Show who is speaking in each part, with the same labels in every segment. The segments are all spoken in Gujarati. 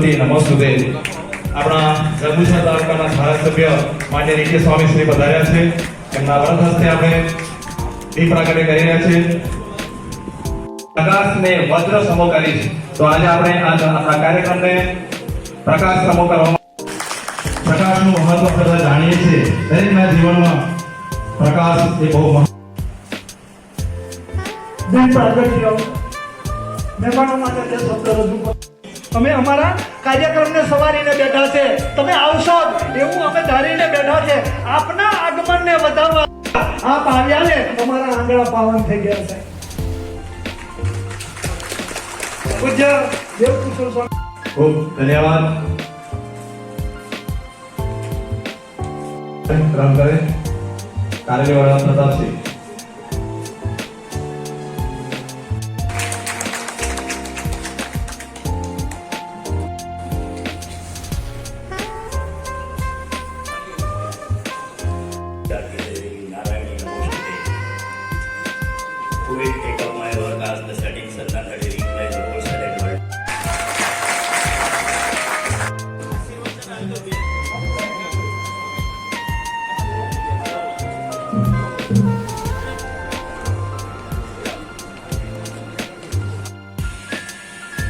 Speaker 1: વતી નમસ્તુદે આપણા જંબુસર તાલુકાના ધારાસભ્ય માન્ય નીતિ સ્વામી શ્રી પધાર્યા છે. એમના વ્રત હસ્તે આપણે દીપ પ્રાગટ્ય કરી રહ્યા છે પ્રકાશને વજ્ર સમો કરી છે. તો આજે આપણે આ કાર્યક્રમને પ્રકાશ સમો કરવામાં પ્રકાશનું મહત્વ બધા જાણીએ છીએ. દરેકના જીવનમાં પ્રકાશ એ બહુ મહત્વ
Speaker 2: મહેમાનો માટે તે શબ્દ રજૂ અમે અમારા કાર્યક્રમને સવારીને બેઠા છે. તમે આવશો એવું અમે ધારીને બેઠા છે. આપના આગમનને વધારવા. આપ આવ્યા ને અમારા આંગળા પાવન થઈ ગયા છે. પૂજ્ય દેવકુશળ સ્વામી.
Speaker 1: ખૂબ ધન્યવાદ. રામભાઈ કાર્યવાળા પ્રતાપસિંહ.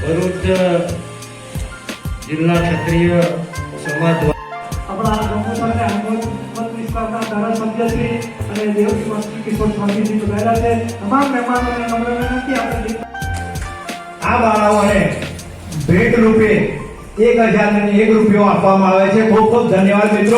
Speaker 3: ભરૂચ જિલ્લા ક્ષત્રિય સમાજ
Speaker 2: આપણા જમ્મુ આગળ મત વિસ્તારના ધારાસભ્ય શ્રી અને દેવકી કિશોર સ્વામીજી જોડાયેલા છે. તમામ મહેમાનોને નમ્ર વિનંતી આપણે
Speaker 4: આ બાળાઓને ભેટ રૂપે એક હજાર એક રૂપિયો આપવામાં આવે છે. ખૂબ ખૂબ ધન્યવાદ મિત્રો.